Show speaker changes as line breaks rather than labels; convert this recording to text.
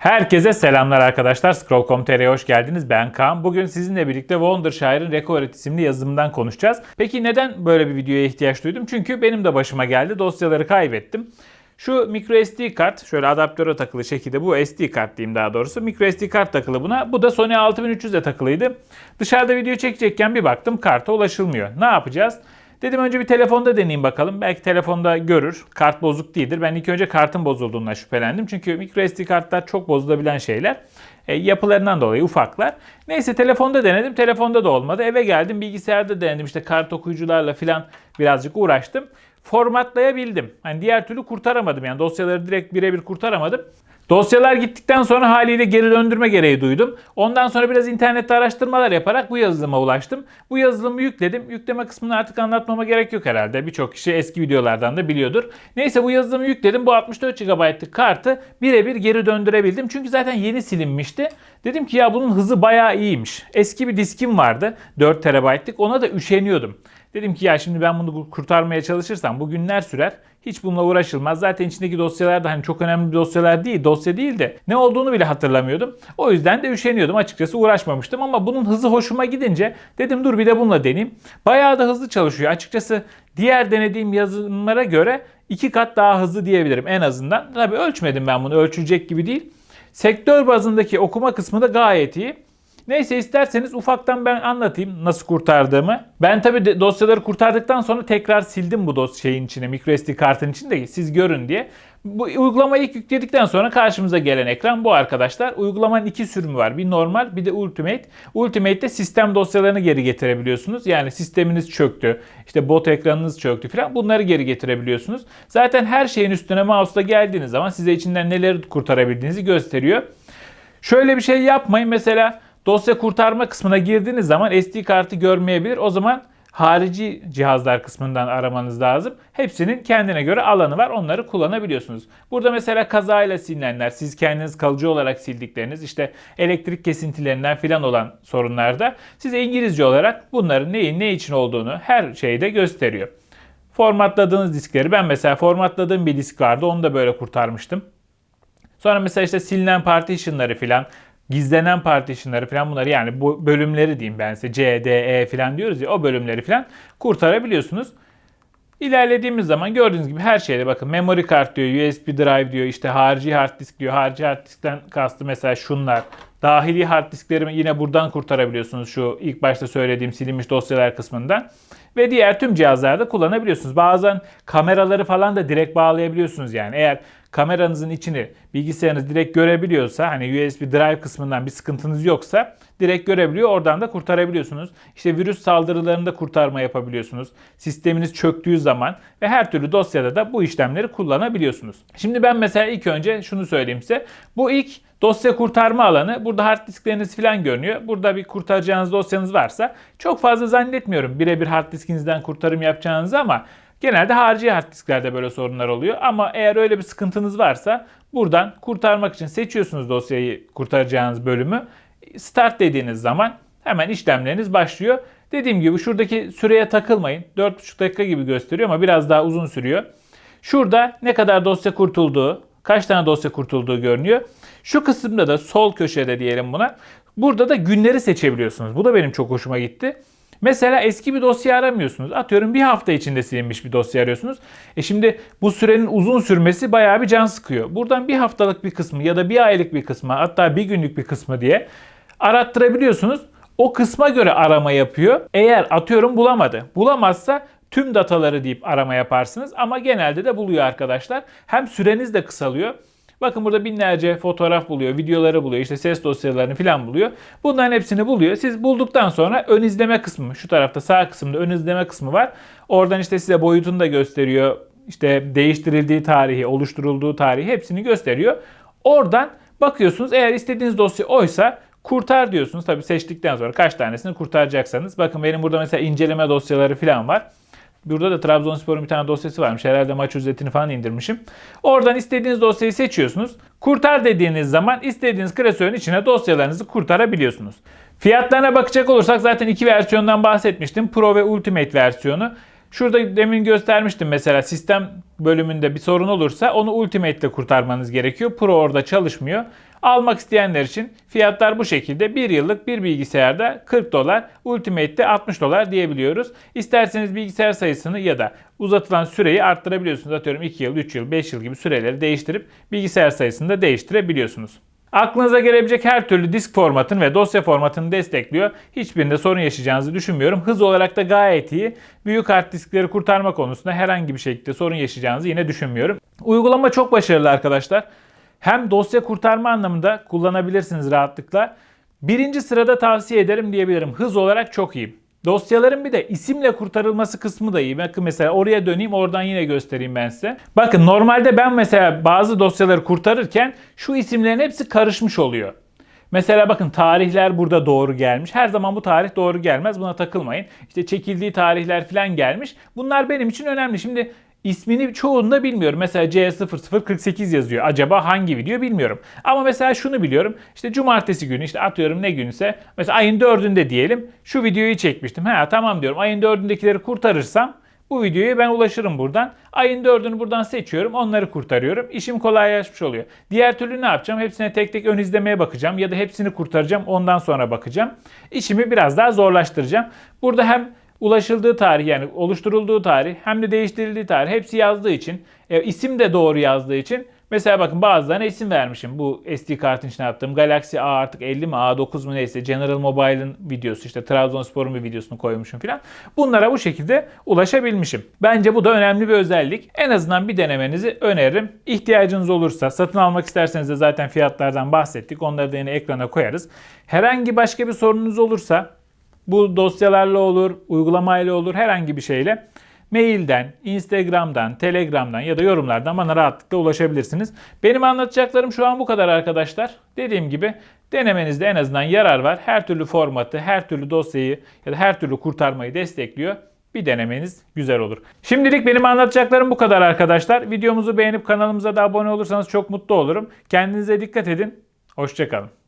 Herkese selamlar arkadaşlar. Scroll.com.tr'ye hoş geldiniz. Ben Kaan. Bugün sizinle birlikte Wondershire'ın Recovery isimli yazılımından konuşacağız. Peki neden böyle bir videoya ihtiyaç duydum? Çünkü benim de başıma geldi. Dosyaları kaybettim. Şu micro SD kart, şöyle adaptöre takılı şekilde bu SD kart diyeyim daha doğrusu. Micro SD kart takılı buna. Bu da Sony 6300'e takılıydı. Dışarıda video çekecekken bir baktım karta ulaşılmıyor. Ne yapacağız? Dedim önce bir telefonda deneyeyim bakalım. Belki telefonda görür. Kart bozuk değildir. Ben ilk önce kartın bozulduğundan şüphelendim. Çünkü microSD kartlar çok bozulabilen şeyler. E, yapılarından dolayı ufaklar. Neyse telefonda denedim. Telefonda da olmadı. Eve geldim bilgisayarda denedim. İşte kart okuyucularla falan birazcık uğraştım. Formatlayabildim. Hani diğer türlü kurtaramadım. Yani dosyaları direkt birebir kurtaramadım. Dosyalar gittikten sonra haliyle geri döndürme gereği duydum. Ondan sonra biraz internette araştırmalar yaparak bu yazılıma ulaştım. Bu yazılımı yükledim. Yükleme kısmını artık anlatmama gerek yok herhalde. Birçok kişi eski videolardan da biliyordur. Neyse bu yazılımı yükledim. Bu 64 GB'lık kartı birebir geri döndürebildim. Çünkü zaten yeni silinmişti. Dedim ki ya bunun hızı bayağı iyiymiş. Eski bir diskim vardı 4 TB'lık. Ona da üşeniyordum. Dedim ki ya şimdi ben bunu kurtarmaya çalışırsam bu günler sürer. Hiç bununla uğraşılmaz. Zaten içindeki dosyalar da hani çok önemli dosyalar değil. Dosya değil de ne olduğunu bile hatırlamıyordum. O yüzden de üşeniyordum. Açıkçası uğraşmamıştım ama bunun hızı hoşuma gidince dedim dur bir de bununla deneyeyim. Bayağı da hızlı çalışıyor. Açıkçası diğer denediğim yazılımlara göre iki kat daha hızlı diyebilirim en azından. Tabii ölçmedim ben bunu. Ölçülecek gibi değil. Sektör bazındaki okuma kısmı da gayet iyi. Neyse isterseniz ufaktan ben anlatayım nasıl kurtardığımı. Ben tabi dosyaları kurtardıktan sonra tekrar sildim bu dosya şeyin içine, microSD kartın içinde siz görün diye. Bu uygulamayı ilk yükledikten sonra karşımıza gelen ekran bu arkadaşlar. Uygulamanın iki sürümü var. Bir normal bir de Ultimate. Ultimate'de sistem dosyalarını geri getirebiliyorsunuz. Yani sisteminiz çöktü, işte bot ekranınız çöktü falan bunları geri getirebiliyorsunuz. Zaten her şeyin üstüne mouse'la geldiğiniz zaman size içinden neleri kurtarabildiğinizi gösteriyor. Şöyle bir şey yapmayın. Mesela Dosya kurtarma kısmına girdiğiniz zaman SD kartı görmeyebilir. O zaman harici cihazlar kısmından aramanız lazım. Hepsinin kendine göre alanı var. Onları kullanabiliyorsunuz. Burada mesela kazayla silinenler, siz kendiniz kalıcı olarak sildikleriniz, işte elektrik kesintilerinden filan olan sorunlarda size İngilizce olarak bunların neyin ne için olduğunu her şeyde gösteriyor. Formatladığınız diskleri ben mesela formatladığım bir disk vardı. Onu da böyle kurtarmıştım. Sonra mesela işte silinen partitionları filan gizlenen partitionları falan bunları yani bu bölümleri diyeyim ben size C, D, E falan diyoruz ya o bölümleri falan kurtarabiliyorsunuz. İlerlediğimiz zaman gördüğünüz gibi her şeyde bakın memory kart diyor, USB drive diyor, işte harici hard disk diyor. Harici hard diskten kastı mesela şunlar. Dahili hard disklerimi yine buradan kurtarabiliyorsunuz şu ilk başta söylediğim silinmiş dosyalar kısmından. Ve diğer tüm cihazlarda kullanabiliyorsunuz. Bazen kameraları falan da direkt bağlayabiliyorsunuz yani. Eğer kameranızın içini bilgisayarınız direkt görebiliyorsa hani USB drive kısmından bir sıkıntınız yoksa direkt görebiliyor. Oradan da kurtarabiliyorsunuz. İşte virüs saldırılarında kurtarma yapabiliyorsunuz. Sisteminiz çöktüğü zaman ve her türlü dosyada da bu işlemleri kullanabiliyorsunuz. Şimdi ben mesela ilk önce şunu söyleyeyim size. Bu ilk dosya kurtarma alanı. Burada hard diskleriniz falan görünüyor. Burada bir kurtaracağınız dosyanız varsa çok fazla zannetmiyorum birebir hard diskinizden kurtarım yapacağınızı ama Genelde harici hard disklerde böyle sorunlar oluyor. Ama eğer öyle bir sıkıntınız varsa buradan kurtarmak için seçiyorsunuz dosyayı kurtaracağınız bölümü. Start dediğiniz zaman hemen işlemleriniz başlıyor. Dediğim gibi şuradaki süreye takılmayın. 4,5 dakika gibi gösteriyor ama biraz daha uzun sürüyor. Şurada ne kadar dosya kurtulduğu, kaç tane dosya kurtulduğu görünüyor. Şu kısımda da sol köşede diyelim buna. Burada da günleri seçebiliyorsunuz. Bu da benim çok hoşuma gitti. Mesela eski bir dosya aramıyorsunuz. Atıyorum bir hafta içinde silinmiş bir dosya arıyorsunuz. E şimdi bu sürenin uzun sürmesi bayağı bir can sıkıyor. Buradan bir haftalık bir kısmı ya da bir aylık bir kısmı hatta bir günlük bir kısmı diye arattırabiliyorsunuz. O kısma göre arama yapıyor. Eğer atıyorum bulamadı. Bulamazsa tüm dataları deyip arama yaparsınız ama genelde de buluyor arkadaşlar. Hem süreniz de kısalıyor Bakın burada binlerce fotoğraf buluyor, videoları buluyor, işte ses dosyalarını falan buluyor. Bunların hepsini buluyor. Siz bulduktan sonra ön izleme kısmı, şu tarafta sağ kısımda ön izleme kısmı var. Oradan işte size boyutunu da gösteriyor. İşte değiştirildiği tarihi, oluşturulduğu tarihi hepsini gösteriyor. Oradan bakıyorsunuz eğer istediğiniz dosya oysa kurtar diyorsunuz. Tabii seçtikten sonra kaç tanesini kurtaracaksanız. Bakın benim burada mesela inceleme dosyaları falan var. Burada da Trabzonspor'un bir tane dosyası varmış. Herhalde maç özetini falan indirmişim. Oradan istediğiniz dosyayı seçiyorsunuz. Kurtar dediğiniz zaman istediğiniz klasörün içine dosyalarınızı kurtarabiliyorsunuz. Fiyatlarına bakacak olursak zaten iki versiyondan bahsetmiştim. Pro ve Ultimate versiyonu. Şurada demin göstermiştim mesela sistem bölümünde bir sorun olursa onu Ultimate ile kurtarmanız gerekiyor. Pro orada çalışmıyor. Almak isteyenler için fiyatlar bu şekilde. 1 yıllık bir bilgisayarda 40 dolar, Ultimate'de 60 dolar diyebiliyoruz. İsterseniz bilgisayar sayısını ya da uzatılan süreyi arttırabiliyorsunuz. Atıyorum 2 yıl, 3 yıl, 5 yıl gibi süreleri değiştirip bilgisayar sayısını da değiştirebiliyorsunuz. Aklınıza gelebilecek her türlü disk formatını ve dosya formatını destekliyor. Hiçbirinde sorun yaşayacağınızı düşünmüyorum. Hız olarak da gayet iyi. Büyük hard diskleri kurtarma konusunda herhangi bir şekilde sorun yaşayacağınızı yine düşünmüyorum. Uygulama çok başarılı arkadaşlar. Hem dosya kurtarma anlamında kullanabilirsiniz rahatlıkla. Birinci sırada tavsiye ederim diyebilirim. Hız olarak çok iyi. Dosyaların bir de isimle kurtarılması kısmı da iyi. Bakın mesela oraya döneyim oradan yine göstereyim ben size. Bakın normalde ben mesela bazı dosyaları kurtarırken şu isimlerin hepsi karışmış oluyor. Mesela bakın tarihler burada doğru gelmiş. Her zaman bu tarih doğru gelmez. Buna takılmayın. İşte çekildiği tarihler falan gelmiş. Bunlar benim için önemli. Şimdi ismini çoğunda bilmiyorum. Mesela C0048 yazıyor. Acaba hangi video bilmiyorum. Ama mesela şunu biliyorum. İşte cumartesi günü işte atıyorum ne günse mesela ayın 4'ünde diyelim şu videoyu çekmiştim. Ha tamam diyorum. Ayın 4'ündekileri kurtarırsam bu videoya ben ulaşırım buradan. Ayın 4'ünü buradan seçiyorum. Onları kurtarıyorum. İşim kolaylaşmış oluyor. Diğer türlü ne yapacağım? Hepsine tek tek ön izlemeye bakacağım. Ya da hepsini kurtaracağım. Ondan sonra bakacağım. İşimi biraz daha zorlaştıracağım. Burada hem ulaşıldığı tarih yani oluşturulduğu tarih hem de değiştirildiği tarih hepsi yazdığı için e, isim de doğru yazdığı için mesela bakın bazılarına isim vermişim. Bu SD kartın içine attığım Galaxy A artık 50 mi A9 mu neyse General Mobile'ın videosu işte Trabzonspor'un bir videosunu koymuşum filan. Bunlara bu şekilde ulaşabilmişim. Bence bu da önemli bir özellik. En azından bir denemenizi öneririm. İhtiyacınız olursa satın almak isterseniz de zaten fiyatlardan bahsettik. Onları da yine ekrana koyarız. Herhangi başka bir sorunuz olursa bu dosyalarla olur, uygulamayla olur, herhangi bir şeyle mailden, Instagram'dan, Telegram'dan ya da yorumlardan bana rahatlıkla ulaşabilirsiniz. Benim anlatacaklarım şu an bu kadar arkadaşlar. Dediğim gibi denemenizde en azından yarar var. Her türlü formatı, her türlü dosyayı ya da her türlü kurtarmayı destekliyor. Bir denemeniz güzel olur. Şimdilik benim anlatacaklarım bu kadar arkadaşlar. Videomuzu beğenip kanalımıza da abone olursanız çok mutlu olurum. Kendinize dikkat edin. Hoşçakalın.